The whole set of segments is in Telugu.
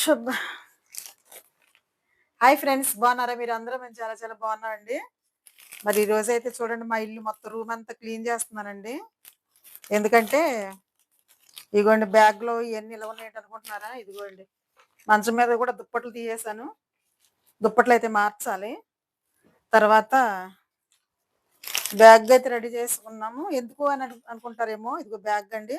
శుభ హాయ్ ఫ్రెండ్స్ బాగున్నారా మీరు అందరూ? మేము చాలా చాలా బాగున్నామండి. మరి ఈ అయితే చూడండి మా ఇల్లు మొత్తం రూమ్ అంతా క్లీన్ చేస్తున్నానండి. ఎందుకంటే ఇదిగోండి బ్యాగ్లో ఇవన్నీ ఇలా ఉన్నాయి అనుకుంటున్నారా? ఇదిగోండి మంచం మీద కూడా దుప్పట్లు తీయేసాను దుప్పట్లు అయితే మార్చాలి. తర్వాత బ్యాగ్ అయితే రెడీ చేసుకున్నాము. ఎందుకు అని అనుకుంటారేమో? ఇదిగో బ్యాగ్ అండి.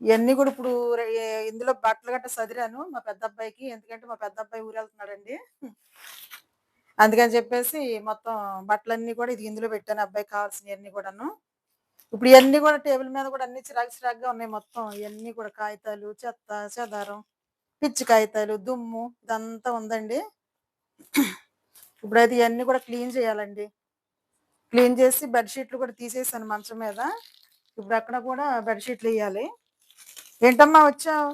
ఇవన్నీ కూడా ఇప్పుడు రె- ఇందులో బట్టలు గట్ట సదిరాను మా పెద్ద అబ్బాయికి ఎందుకంటే మా పెద్ద అబ్బాయి ఊరు వెళ్తున్నాడండి అందుకని చెప్పేసి మొత్తం బట్టలన్నీ కూడా ఇది ఇందులో పెట్టాను అబ్బాయికి కావాల్సినవన్నీ కూడాను. ఇప్పుడు ఇవన్నీ కూడా టేబుల్ మీద కూడా అన్ని చిరాకు చిరాకుగా ఉన్నాయి మొత్తం. ఇవన్నీ కూడా కాగితాలు చెత్త చెదారం పిచ్చి కాగితాలు దుమ్ము ఇదంతా ఉందండి. ఇప్పుడైతే ఇవన్నీ కూడా క్లీన్ చేయాలండి. క్లీన్ చేసి బెడ్షీట్లు కూడా తీసేసాను మంచం మీద. ఇప్పుడు అక్కడ కూడా బెడ్షీట్లు వేయాలి. ఏంటమ్మా వచ్చావు?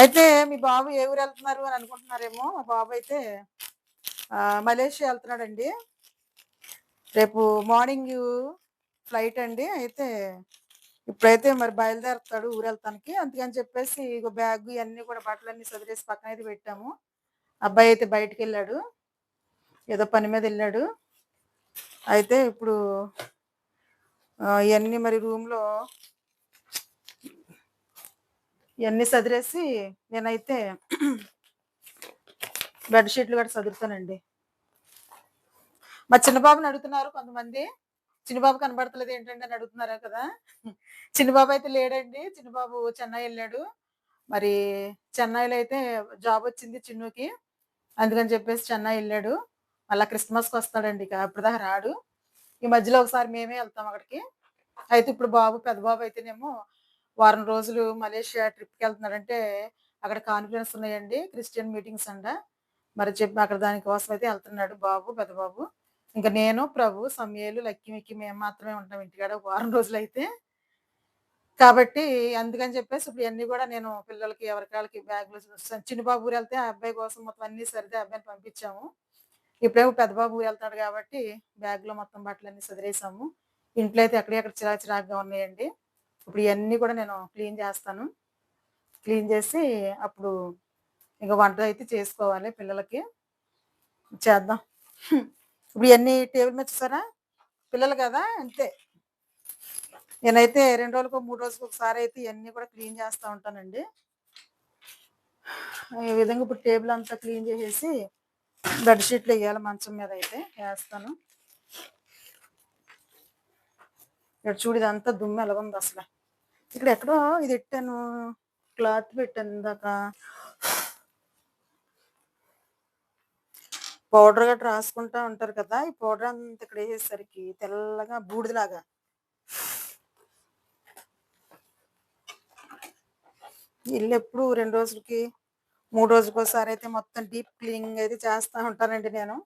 అయితే మీ బాబు ఏ ఊరు వెళ్తున్నారు అని అనుకుంటున్నారేమో. మా బాబు అయితే మలేషియా వెళ్తున్నాడండి. రేపు మార్నింగ్ ఫ్లైట్ అండి. అయితే ఇప్పుడైతే మరి బయలుదేరుతాడు ఊరు వెళ్తానికి అందుకని చెప్పేసి ఇక బ్యాగ్ ఇవన్నీ కూడా బట్టలన్నీ సదిరేసి పక్కన అయితే పెట్టాము. అబ్బాయి అయితే బయటకు వెళ్ళాడు ఏదో పని మీద వెళ్ళాడు. అయితే ఇప్పుడు ఇవన్నీ మరి రూమ్లో ఇవన్నీ సదిరేసి నేనైతే బెడ్షీట్లు కూడా చదువుతానండి మా చిన్నబాబుని అడుగుతున్నారు కొంతమంది. చిన్నబాబు కనబడతలేదు ఏంటంటే అని అడుగుతున్నారా కదా. చిన్నబాబు అయితే లేడండి. చిన్నబాబు చెన్నై వెళ్ళాడు. మరి చెన్నైలో అయితే జాబ్ వచ్చింది చిన్నుకి. అందుకని చెప్పేసి చెన్నై వెళ్ళాడు. మళ్ళీ క్రిస్మస్కి వస్తాడండి ఇక. అప్పటిదాకా రాడు. ఈ మధ్యలో ఒకసారి మేమే వెళ్తాం అక్కడికి. అయితే ఇప్పుడు బాబు పెద్ద బాబు అయితేనేమో వారం రోజులు మలేషియా ట్రిప్కి వెళ్తున్నారంటే అక్కడ కాన్ఫరెన్స్ ఉన్నాయండి క్రిస్టియన్ మీటింగ్స్ అంట. మరి చెప్పి అక్కడ దానికోసం అయితే వెళ్తున్నాడు బాబు పెద్ద బాబు ఇంకా నేను ప్రభు సమయాలు లక్కి మిక్కి మేము మాత్రమే ఉంటాం ఇంటికాడ వారం రోజులు అయితే కాబట్టి అందుకని చెప్పేసి ఇప్పుడు ఇవన్నీ కూడా నేను పిల్లలకి ఎవరికాళ్ళకి బ్యాగులు చిన్న బాబు ఊరు వెళ్తే ఆ అబ్బాయి కోసం మొత్తం అన్ని సరిదే అబ్బాయిని పంపించాము. ఇప్పుడేమో పెద్ద బాబు ఊరు వెళ్తాడు కాబట్టి బ్యాగ్లో మొత్తం బట్టలన్నీ సదిరేసాము. ఇంట్లో అయితే ఎక్కడెక్కడ చిరాకు చిరాకుగా ఉన్నాయండి. ఇప్పుడు ఇవన్నీ కూడా నేను క్లీన్ చేస్తాను. క్లీన్ చేసి అప్పుడు ఇంకా వంట అయితే చేసుకోవాలి పిల్లలకి. చేద్దాం. ఇప్పుడు ఇవన్నీ టేబుల్ మీద చూసారా? పిల్లలు కదా అంతే. నేనైతే రెండు రోజులకు మూడు రోజులకు ఒకసారి అయితే ఇవన్నీ కూడా క్లీన్ చేస్తూ ఉంటానండి. ఈ విధంగా ఇప్పుడు టేబుల్ అంతా క్లీన్ చేసేసి బెడ్షీట్లు వేయాలి మంచం మీద అయితే వేస్తాను. ఇక్కడ చూడు ఇదంతా దుమ్మె ఎలాగుంది అసలు ఇక్కడ ఎక్కడో ఇది పెట్టాను క్లాత్ పెట్టాను ఇందాక. పౌడర్ గట్రా రాసుకుంటా ఉంటారు కదా ఈ పౌడర్ అంతా ఇక్కడ వేసేసరికి తెల్లగా బూడిదలాగా. ఇల్లు ఎప్పుడు రెండు రోజులకి మూడు రోజులకి ఒకసారి అయితే మొత్తం డీప్ క్లీనింగ్ అయితే చేస్తా ఉంటానండి నేను.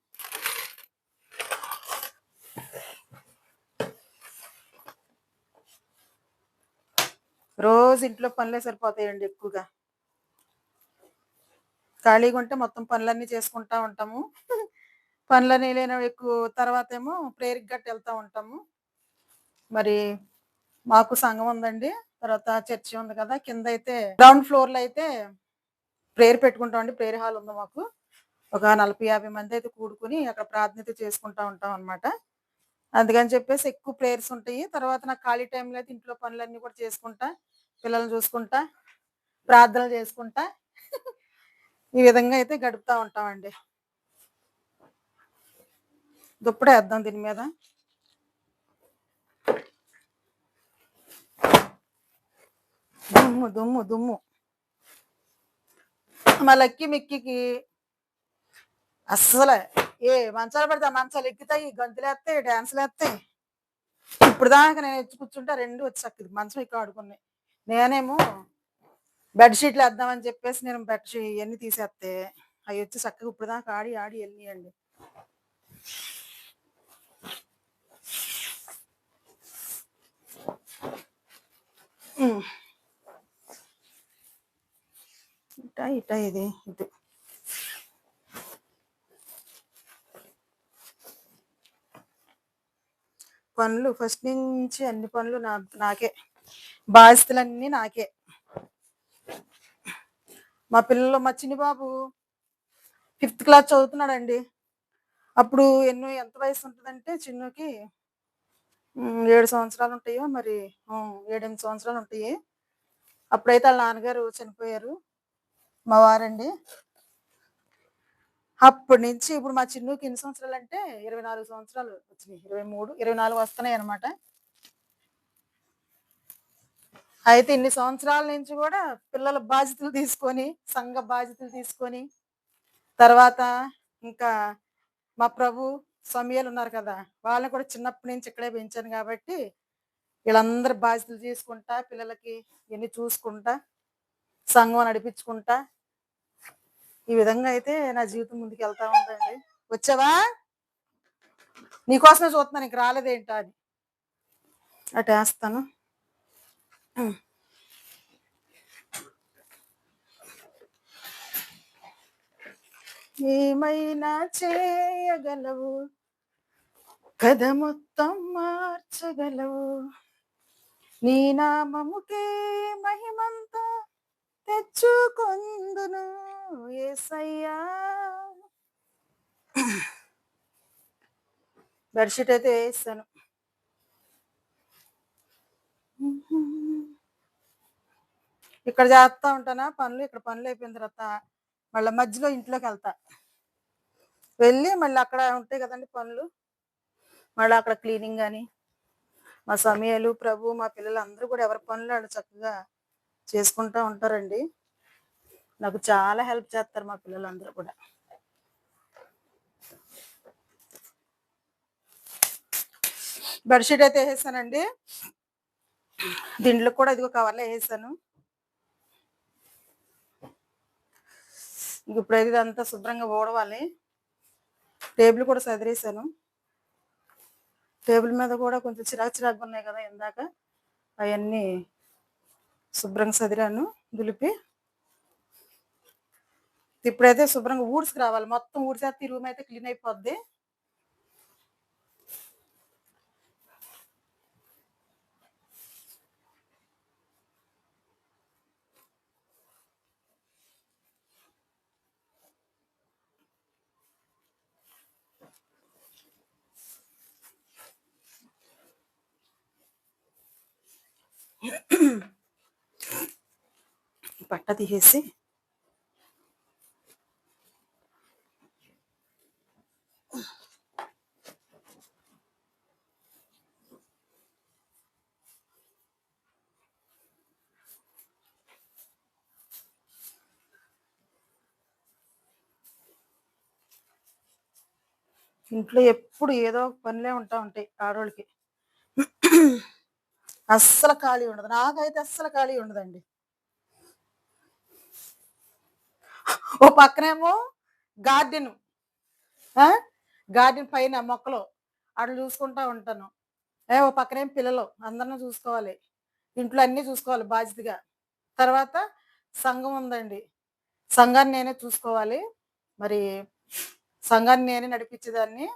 రోజు ఇంట్లో పనులే సరిపోతాయండి ఎక్కువగా. ఖాళీగా ఉంటే మొత్తం పనులన్నీ చేసుకుంటా ఉంటాము. పనులన్నీ లేని ఎక్కువ తర్వాత ఏమో ప్రేరికి గట్టి వెళ్తూ ఉంటాము. మరి మాకు సంఘం ఉందండి. తర్వాత చర్చి ఉంది కదా కింద అయితే గ్రౌండ్ ఫ్లోర్లో అయితే ప్రేయర్ పెట్టుకుంటామండి ప్రేయర్ హాల్ ఉంది మాకు. ఒక నలభై యాభై మంది అయితే కూడుకుని అక్కడ ప్రార్థన చేసుకుంటా ఉంటాం అన్నమాట. అందుకని చెప్పేసి ఎక్కువ ప్రేయర్స్ ఉంటాయి. తర్వాత నాకు ఖాళీ టైంలో అయితే ఇంట్లో పనులన్నీ కూడా చేసుకుంటా పిల్లల్ని చూసుకుంటా ప్రార్థనలు చేసుకుంటా. ఈ విధంగా అయితే గడుపుతా ఉంటామండి. దుప్పటి వేద్దాం దీని మీద. దుమ్ము దుమ్ము దుమ్ము. మా లక్కి మిక్కికి అస్సలే. ఏ మంచాలు పడితే మంచాలు ఎక్కుతాయి గంతులు వేస్తాయి డ్యాన్సులు వేస్తాయి ఇప్పుడు దాకా నేను ఎచ్చి కూర్చుంటే రెండు వచ్చి చక్కది మంచం ఇక్కడ ఆడుకున్నాయి. నేనేమో బెడ్షీట్లు వేద్దామని చెప్పేసి నేను బెడ్షీట్ ఇవన్నీ తీసేస్తే అవి వచ్చి చక్కగా ఇప్పుడు దాకా ఆడి ఆడి వెళ్ళియండి ఇటా ఇటా ఇది ఇది. పనులు ఫస్ట్ నుంచి అన్ని పనులు నా నాకే. బాధ్యతలన్నీ నాకే. మా పిల్లలు మా చిన్ని బాబు ఫిఫ్త్ క్లాస్ చదువుతున్నాడండి. అప్పుడు ఎన్నో ఎంత వయసు ఉంటుందంటే చిన్నుకి ఏడు సంవత్సరాలు ఉంటాయో మరి ఏడెనిమిది సంవత్సరాలు ఉంటాయి. అప్పుడైతే వాళ్ళ నాన్నగారు చనిపోయారు. మా వారండి. అప్పటి నుంచి ఇప్పుడు మా చిన్నుకి ఎన్ని సంవత్సరాలు అంటే ఇరవై నాలుగు సంవత్సరాలు వచ్చినాయి. ఇరవై మూడు ఇరవై నాలుగు వస్తున్నాయి అనమాట అయితే ఇన్ని సంవత్సరాల నుంచి కూడా పిల్లల బాధ్యతలు తీసుకొని సంఘ బాధ్యతలు తీసుకొని తర్వాత ఇంకా మా ప్రభు సమయాలు ఉన్నారు కదా వాళ్ళని కూడా చిన్నప్పటి నుంచి ఇక్కడే పెంచాను కాబట్టి వీళ్ళందరి బాధ్యతలు తీసుకుంటా పిల్లలకి ఇవన్నీ చూసుకుంటా సంఘం నడిపించుకుంటా. ఈ విధంగా అయితే నా జీవితం ముందుకు వెళ్తా ఉందండి. వచ్చావా? నీకోసమే చూస్తున్నాను ఇంక రాలేదేంటా అని. అటు వేస్తాను. ఏమైనా చేయగలవు? కథ మొత్తం మార్చగలవు? నీ నామముకే మహిమంతా తెచ్చుకొందును ఏసయ్యా. బెడ్షీట్ అయితే వేస్తాను. ఇక్కడ చేస్తా ఉంటానా? పనులు ఇక్కడ పనులు అయిపోయిన తర్వాత మళ్ళీ మధ్యలో ఇంట్లోకి వెళ్తా. వెళ్ళి మళ్ళీ అక్కడ ఉంటాయి కదండి పనులు. మళ్ళీ అక్కడ క్లీనింగ్ కానీ మా సమయాలు ప్రభు మా పిల్లలు అందరూ కూడా ఎవరి పనులు వాళ్ళు చక్కగా చేసుకుంటూ ఉంటారండి. నాకు చాలా హెల్ప్ చేస్తారు మా పిల్లలందరూ కూడా. బెడ్షీట్ అయితే వేసేసానండి. దీంట్లో కూడా ఇదిగో కవర్లో వేసేసాను ఇప్పుడైతే ఇదంతా శుభ్రంగా ఓడవాలి టేబుల్ కూడా సదిరేసాను టేబుల్ మీద కూడా కొంచెం చిరాకు చిరాకు ఉన్నాయి కదా ఇందాక. అవన్నీ శుభ్రంగా సదిరాను దులిపి. ఇప్పుడైతే శుభ్రంగా ఊడ్చుకు రావాలి. మొత్తం ఊడ్చేస్తే ఈ రూమ్ అయితే క్లీన్ అయిపోద్ది. పట్ట తీసేసి ఇంట్లో ఎప్పుడు ఏదో ఒక పనిలే ఉంటా ఉంటాయి ఆడవాళ్ళకి అస్సలు ఖాళీ ఉండదు. నాకైతే అస్సలు ఖాళీ ఉండదండి. ఓ పక్కనేమో గార్డెన్. గార్డెన్ పైన మొక్కలు. అట్లా చూసుకుంటా ఉంటాను. ఏ ఓ పక్కనేం పిల్లలు. అందరిని చూసుకోవాలి. ఇంట్లో అన్నీ చూసుకోవాలి బాధ్యతగా. తర్వాత సంఘం ఉందండి. సంఘాన్ని నేనే చూసుకోవాలి. మరి సంఘాన్ని నేనే నడిపించేదాన్ని.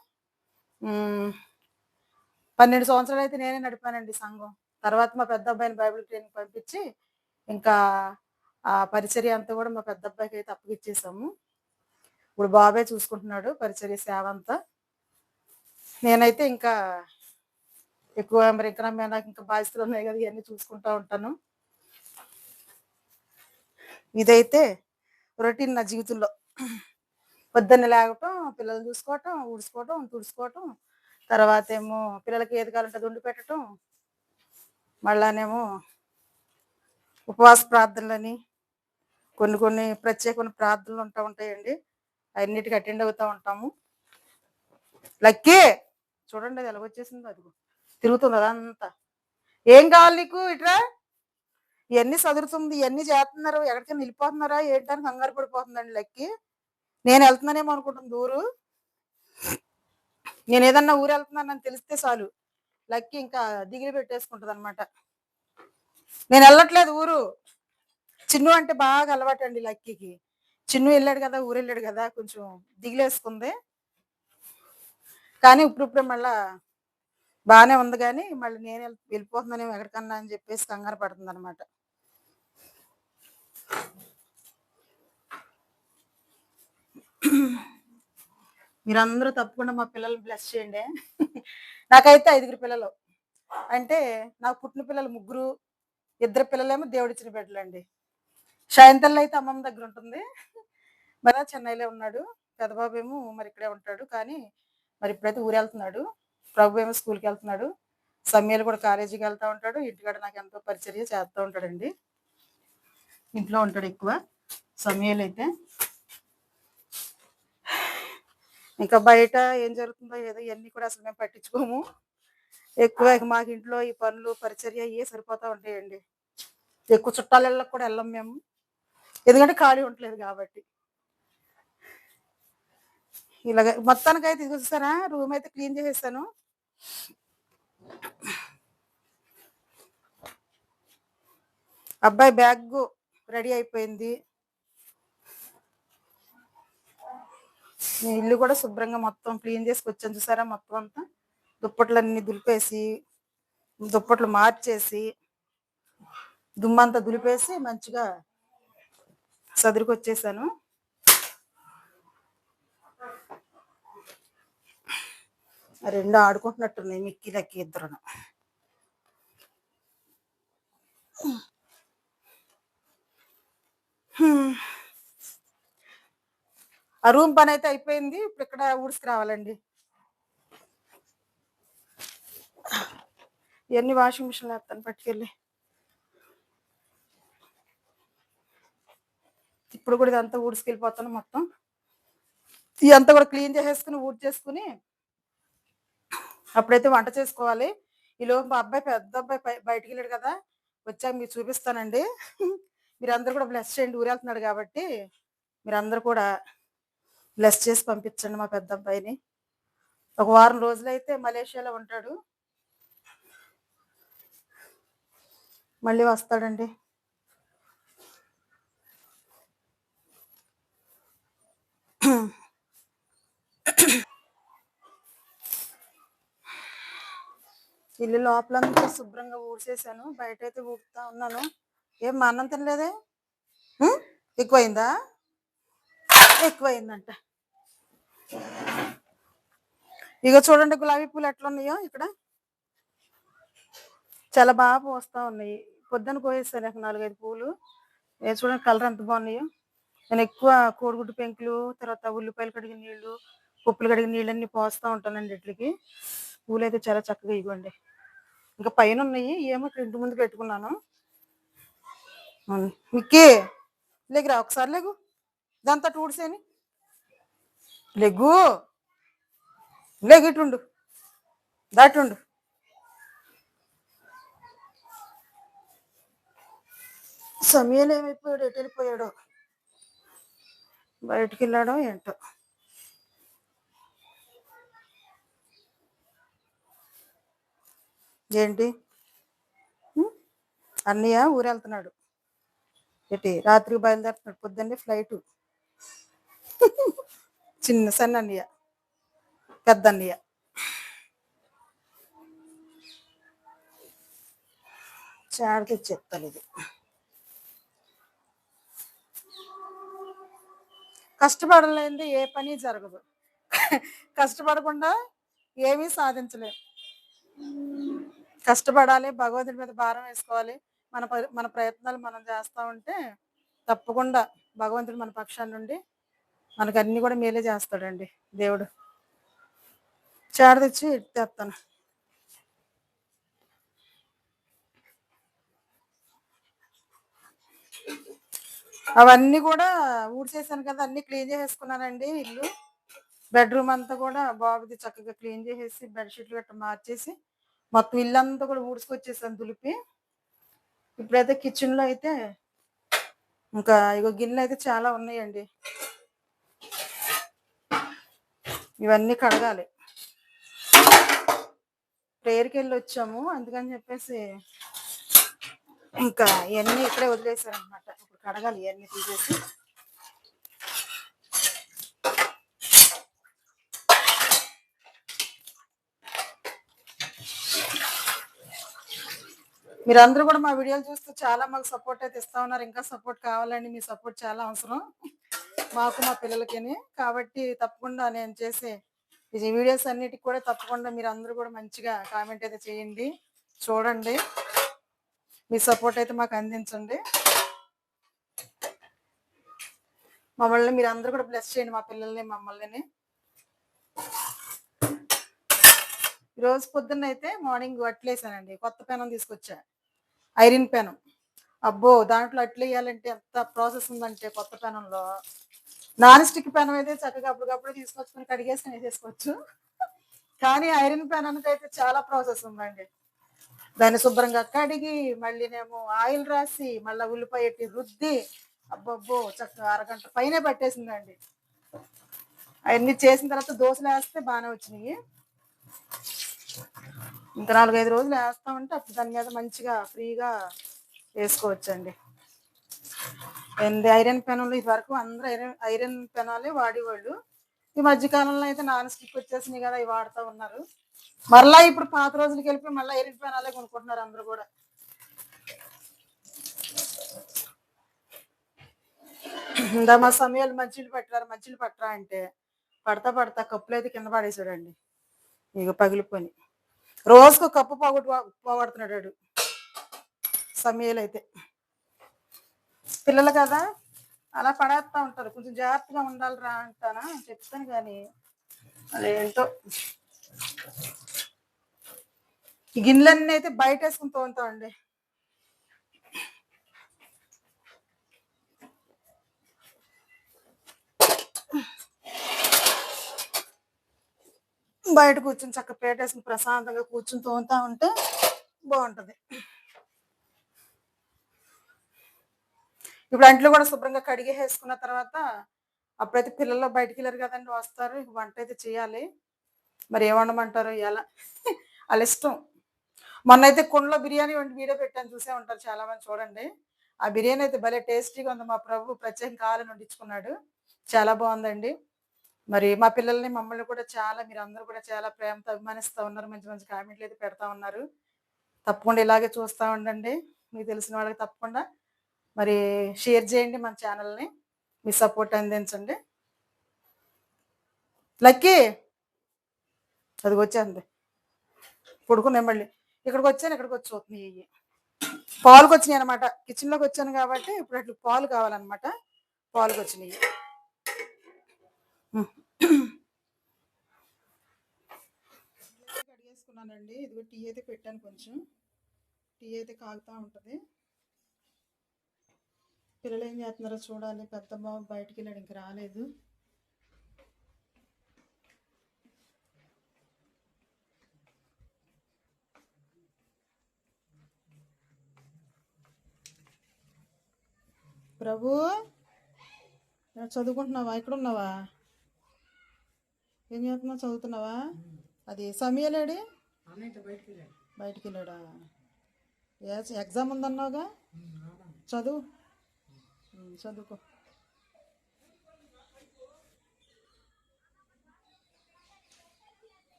పన్నెండు సంవత్సరాలు అయితే నేనే నడిపానండి సంఘం. తర్వాత మా పెద్ద అబ్బాయిని బైబిల్ ట్రైనింగ్ పంపించి ఇంకా ఆ పరిచర్య అంతా కూడా మా పెద్ద అబ్బాయికి అయితే అప్పగిచ్చేసాము. ఇప్పుడు బాబాయ్ చూసుకుంటున్నాడు పరిచర్య సేవ అంతా. నేనైతే ఇంకా ఎక్కువ మరి ఇంకా మీద నాకు ఇంకా బాధ్యతలు ఉన్నాయి కదా ఇవన్నీ చూసుకుంటా ఉంటాను. ఇదైతే రొటీన్ నా జీవితంలో. పొద్దున్న లేగటం పిల్లల్ని చూసుకోవటం ఊడ్చుకోవటం తుడుచుకోవటం తర్వాత ఏమో పిల్లలకి ఏది కావాలంటే వండి పెట్టడం మళ్ళానేమో ఉపవాస ప్రార్థనలని కొన్ని కొన్ని ప్రత్యేకమైన ప్రార్థనలు ఉంటా ఉంటాయండి. అన్నిటికీ అటెండ్ అవుతూ ఉంటాము. లక్కీ! చూడండి అది ఎలాగొచ్చేసింది అదిగో. తిరుగుతుంది అదంతా. ఏం కావాలి నీకు ఇట్రా ఇవన్నీ చదువుతుంది ఇవన్నీ చేస్తున్నారు ఎక్కడికైనా వెళ్ళిపోతున్నారా ఏంటని కంగారు పడిపోతుందండి లక్కి. నేను వెళ్తున్నానేమో అనుకుంటుంది ఊరు నేను ఏదన్నా ఊరు వెళ్తున్నానని తెలిస్తే చాలు. లక్కి ఇంకా దిగిలి పెట్టేసుకుంటది అనమాట నేను వెళ్ళట్లేదు ఊరు. చిన్ను అంటే బాగా అలవాటు అండి లక్కీకి. చిన్ను వెళ్ళాడు కదా ఊరు వెళ్ళాడు కదా కొంచెం దిగిలేసుకుంది. కానీ ఇప్పుడు ఇప్పుడు మళ్ళా బాగానే ఉంది కానీ మళ్ళీ నేను వెళ్ళిపోతున్నాను ఎక్కడికన్నా అని చెప్పేసి కంగారు పడుతుంది అనమాట మీరందరూ తప్పకుండా మా పిల్లల్ని బ్లెస్ చేయండి. నాకైతే ఐదుగురు పిల్లలు. అంటే నాకు పుట్టిన పిల్లలు ముగ్గురు ఇద్దరు పిల్లలేమో దేవుడిచ్చిన బిడ్డలండి. సాయంత్రంలో అయితే అమ్మమ్మ దగ్గర ఉంటుంది. మరి చెన్నైలో ఉన్నాడు. పెద్దబాబు ఏమో మరి ఇక్కడే ఉంటాడు. కానీ మరి ఇప్పుడైతే ఊరు వెళ్తున్నాడు. ప్రభు ఏమో స్కూల్కి వెళ్తున్నాడు. సమయాలు కూడా కాలేజీకి వెళ్తూ ఉంటాడు. ఇంటికాడ నాకు ఎంతో పరిచర్య చేస్తూ ఉంటాడండి. ఇంట్లో ఉంటాడు ఎక్కువ. సమయాలు అయితే. ఇంకా బయట ఏం జరుగుతుందో ఏదో ఇవన్నీ కూడా అసలు మేము పట్టించుకోము. ఎక్కువ మాకు ఇంట్లో ఈ పనులు పరిచర్య ఇవే సరిపోతూ ఉంటాయండి. ఎక్కువ చుట్టాలకి కూడా వెళ్ళం మేము. ఎందుకంటే ఖాళీ ఉండలేదు కాబట్టి. ఇలాగ మొత్తానికి అయితే ఇది చూసారా? రూమ్ అయితే క్లీన్ చేసేస్తాను అబ్బాయి బ్యాగ్ రెడీ అయిపోయింది. నేను ఇల్లు కూడా శుభ్రంగా మొత్తం క్లీన్ చేసుకొచ్చాను చూసారా? మొత్తం అంతా దుప్పట్లన్నీ దులిపేసి దుప్పట్లు మార్చేసి దుమ్మంతా దులిపేసి మంచిగా సదురుకు వచ్చేసాను రెండు ఆడుకుంటున్నట్టున్నాయి మిక్కి ఇద్దరును. Hmm. ఆ రూమ్ పని అయితే అయిపోయింది. ఇప్పుడు ఇక్కడ ఊడ్చుకు రావాలండి. ఇవన్నీ వాషింగ్ మిషన్ వేస్తాను పట్టుకెళ్ళి. ఇప్పుడు కూడా ఇదంతా ఊడ్చుకెళ్ళిపోతాను మొత్తం. ఇదంతా కూడా క్లీన్ చేసేసుకుని ఊడ్ చేసుకుని అప్పుడైతే వంట చేసుకోవాలి. ఈలోపు మా అబ్బాయి పెద్ద అబ్బాయి బయటికి వెళ్ళాడు కదా. వచ్చాక మీకు చూపిస్తానండి. మీరందరూ కూడా బ్లెస్ చేయండి. ఊరెళ్తున్నాడు కాబట్టి మీరందరూ కూడా బ్లెస్ చేసి పంపించండి మా పెద్ద అబ్బాయిని ఒక వారం రోజులైతే మలేషియాలో ఉంటాడు. మళ్ళీ వస్తాడండి. ఇల్లు లోపలంతా శుభ్రంగా ఊడ్చేసాను బయట అయితే ఊపుతా ఉన్నాను. ఏం మా అన్నం తినలేదే? ఎక్కువైందా? ఎక్కువైందంట. ఇక చూడండి గులాబీ పూలు ఎట్లా ఉన్నాయో ఇక్కడ. చాలా బాగా పోస్తా ఉన్నాయి. పొద్దున కోయేస్తాను నాకు నాలుగైదు పూలు. చూడండి కలర్ ఎంత బాగున్నాయో. నేను ఎక్కువ కోడిగుడ్డు పెంకులు తర్వాత ఉల్లిపాయలు కడిగిన నీళ్ళు పప్పులు కడిగిన నీళ్ళన్నీ పోస్తూ ఉంటానండి ఇట్లకి పూలు అయితే చాలా చక్కగా ఇవ్వండి. ఇంకా పైన ఉన్నాయి ఏమో ఇక్కడ ఇంటి ముందు పెట్టుకున్నాను. మిక్కి లేకురా ఒకసారి లేకు. ఇదంతా ఊడిసేని లెగ్గు. లేగు ఇటుండు దాటుండు సమయం ఏమైపోయాడు? ఎటు వెళ్ళిపోయాడు? బయటికి వెళ్ళాడో ఏంటో? ఏంటి అన్నయ్య ఊరెళ్తున్నాడు. వెళ్తున్నాడు ఏంటి రాత్రికి బయలుదేరుతున్నాడు. పొద్దున్నే ఫ్లైట్. చిన్న సన్న అన్నయ్య. పెద్ద అన్నయ్య. చాడ చెప్తాను ఇది. కష్టపడలేదు ఏ పని జరగదు. కష్టపడకుండా ఏమీ సాధించలేం. కష్టపడాలి భగవంతుడి మీద భారం వేసుకోవాలి. మన మన ప్రయత్నాలు మనం చేస్తూ ఉంటే తప్పకుండా భగవంతుడు మన పక్షాన్ని నుండి మనకు అన్ని కూడా మేలే చేస్తాడండి దేవుడు. చాడ తెచ్చి తెస్తాను. అవన్నీ కూడా ఊడ్చేసాను కదా అన్ని క్లీన్ చేసేసుకున్నానండి ఇల్లు. బెడ్రూమ్ అంతా కూడా బాబుది చక్కగా క్లీన్ చేసేసి బెడ్షీట్లు గట్రా మార్చేసి మొత్తం ఇల్లు అంతా కూడా ఊడ్చుకొచ్చేసాను దులిపి. ఇప్పుడైతే కిచెన్లో అయితే ఇంకా ఇగో గిన్నెలు అయితే చాలా ఉన్నాయండి. ఇవన్నీ కడగాలి. ప్రేయర్కి వెళ్ళి వచ్చాము అందుకని చెప్పేసి ఇంకా ఇవన్నీ ఇక్కడే వదిలేసారనమాట ఇప్పుడు కడగాలి ఇవన్నీ తీసేసి. మీరందరూ కూడా మా వీడియోలు చూస్తూ చాలా మాకు సపోర్ట్ అయితే ఇస్తా ఉన్నారు. ఇంకా సపోర్ట్ కావాలండి. మీ సపోర్ట్ చాలా అవసరం. మాకు మా పిల్లలకి కాబట్టి తప్పకుండా నేను చేసే ఈ వీడియోస్ అన్నిటికి కూడా తప్పకుండా మీరు అందరూ కూడా మంచిగా కామెంట్ అయితే చేయండి. చూడండి. మీ సపోర్ట్ అయితే మాకు అందించండి. మమ్మల్ని మీరు అందరూ కూడా బ్లెస్ చేయండి మా పిల్లల్ని మమ్మల్ని ఈరోజు పొద్దున్న అయితే మార్నింగ్ అట్లేసానండి. కొత్త పెనం తీసుకొచ్చా. ఐరన్ పెనం. అబ్బో దాంట్లో అట్లు వేయాలంటే ఎంత ప్రాసెస్ ఉందంటే కొత్త పెనంలో. నాన్ స్టిక్ పెనం అయితే చక్కగా అప్పటికప్పుడు తీసుకొచ్చుకొని కడిగేసి వేసేసుకోవచ్చు. కానీ ఐరన్ పెన్ అయితే చాలా ప్రాసెస్ ఉందండి. దాన్ని శుభ్రంగా కడిగి మళ్ళీనేమో ఆయిల్ రాసి మళ్ళీ ఉల్లిపాయ ఎట్టి రుద్ది అబ్బబ్బో చక్కగా అరగంట పైనే పట్టేసిందండి. అవన్నీ చేసిన తర్వాత దోశలు వేస్తే బాగానే వచ్చినాయి. ఇంకా నాలుగైదు రోజులు వేస్తామంటే అప్పుడు దాని మీద మంచిగా ఫ్రీగా వేసుకోవచ్చండి. ఐరన్ పెనులు ఇది వరకు అందరూ ఐరన్ ఐరన్ పెనాలే వాడేవాళ్ళు. ఈ మధ్య కాలంలో అయితే నాన్ స్టిక్ వచ్చేసినాయి కదా ఇవి వాడుతూ ఉన్నారు. మరలా ఇప్పుడు పాత రోజులకి వెళ్ళిపోయి మళ్ళీ ఐరన్ పెనాలే కొనుక్కుంటున్నారు అందరూ కూడా. ఇందా మా సమయాలు మంచిలు పట్టారు మంచిలు పట్టరా అంటే పడతా పడతా కప్పులు అయితే కింద పడేసాడండి ఇక పగిలిపోయి రోజుకు కప్పు పోగొట్టు పోగొడుతున్నాడు వాడు. సమయాలు అయితే. పిల్లలు కదా అలా పడేస్తా ఉంటారు. కొంచెం జాగ్రత్తగా ఉండాలిరా అంటానా? చెప్తాను కానీ అదేంటో. ఈ గిన్నెలన్నీ అయితే బయట వేసుకుని తోముతామండి. బయట కూర్చొని చక్క ప్లేట్ వేసుకుని ప్రశాంతంగా కూర్చుని తోముతా ఉంటే బాగుంటుంది. ఇప్పుడు అంట్లు కూడా శుభ్రంగా కడిగి వేసుకున్న తర్వాత అప్పుడైతే పిల్లలు బయటికి వెళ్ళారు కదండి వస్తారు. వంట అయితే చేయాలి. మరి ఏం వండమంటారు? ఎలా వాళ్ళ ఇష్టం. మొన్న అయితే కుండలో బిర్యానీ వండి వీడియో పెట్టాను. చూసే ఉంటారు చాలా మంది చూడండి. ఆ బిర్యానీ అయితే భలే టేస్టీగా ఉంది. మా ప్రభు ప్రత్యేకం కావాలని వండించుకున్నాడు. చాలా బాగుందండి. మరి మా పిల్లల్ని మమ్మల్ని కూడా చాలా మీరు అందరూ కూడా చాలా ప్రేమతో అభిమానిస్తూ ఉన్నారు. మంచి మంచి కామెంట్లు అయితే పెడతా ఉన్నారు. తప్పకుండా ఇలాగే చూస్తూ ఉండండి. మీకు తెలిసిన వాళ్ళకి తప్పకుండా మరి షేర్ చేయండి మన ఛానల్ని. మీ సపోర్ట్ అందించండి. లక్కీ! అది వచ్చేది పడుకున్నాయి మళ్ళీ. ఇక్కడికి వచ్చాను ఇక్కడికి వచ్చి చూస్తున్నాయి ఇవి పాలుకి వచ్చినాయి అనమాట కిచెన్లోకి వచ్చాను కాబట్టి ఇప్పుడు అట్లా పాలు కావాలన్నమాట. పాలుకి వచ్చినాయి. కడిగేసుకున్నానండి ఇదిగో టీ అయితే పెట్టాను కొంచెం. టీ అయితే కాగుతూ ఉంటుంది. పిల్లలు ఏం చేస్తున్నారో చూడాలి. పెద్ద బాబు బయటికి వెళ్ళాడు ఇంక రాలేదు. ప్రభు చదువుకుంటున్నావా? ఇక్కడ ఉన్నావా ఏం చేస్తున్నావు? చదువుతున్నావా? అది సమయలేడి? బయటికి వెళ్ళాడా ఎగ్జామ్ ఉందన్నావుగా? చదువు. చదువుకో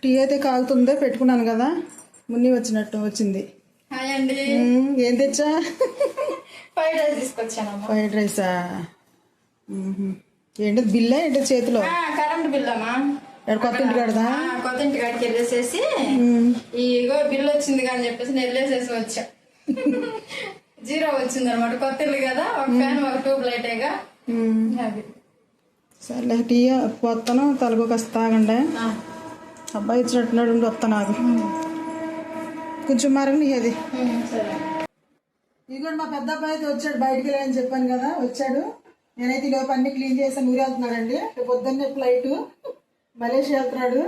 టీ అయితే కాగుతుందే పెట్టుకున్నాను కదా. మున్ని వచ్చినట్టు వచ్చింది. హాయ్ అండి. ఉమ్, ఏం తెచ్చా? Fried rice తీసుకొచ్చానమ్మా. ఫ్రైడ్ రైసా మ్మ్హ. ఏంటి బిల్లా ఏంటి చేతిలో? కరెంట్ బిల్ అమ్మా ఎక్కడ కొత్త ఇంటి కడదా? కొత్త ఇంటి కాడికి వెళ్ళేసేసి ఇగో బిల్ వచ్చింది కానీ చెప్పేసి నేను వెళ్ళేసేసి వచ్చా. జీరో వచ్చింది అనమాట కొత్త ఇల్లు కదా ఒక ఫ్యాన్ ఒక ట్యూబ్ లైటేగా అది. సర్లే టీ పోతాను తలకు కాస్త తాగండి. ఆ, అబ్బాయి ఇచ్చినట్టున్నాడు ఉండి వస్తాను నాకు కొంచెం మరగని అది. సరే. ఇదిగోండి మా పెద్ద అబ్బాయి అయితే వచ్చాడు బయటికి వెళ్ళాలని చెప్పాను కదా వచ్చాడు. నేనైతే ఈ లోపు అన్ని క్లీన్ చేసాను ఊరు వెళ్తున్నాడండి రేపు పొద్దున్నే ఫ్లైట్. మలేషియా వెళ్తున్నాడు.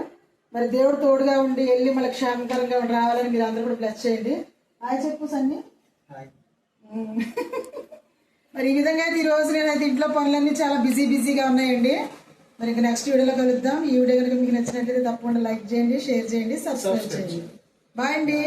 మరి దేవుడు తోడుగా ఉండి వెళ్ళి మళ్ళీ క్షేమకరంగా రావాలని మీరు అందరూ కూడా బ్లెస్ చేయండి. హాయ్ చెప్పు సన్ని. మరి ఈ విధంగా అయితే ఈ రోజు నేనైతే ఇంట్లో పనులన్నీ చాలా బిజీ బిజీగా ఉన్నాయండి. మరి ఇంకా నెక్స్ట్ వీడియోలో కలుద్దాం. ఈ వీడియో కనుక మీకు నచ్చినట్లయితే తప్పకుండా లైక్ చేయండి షేర్ చేయండి సబ్స్క్రైబ్ చేయండి. బాయ్ అండి.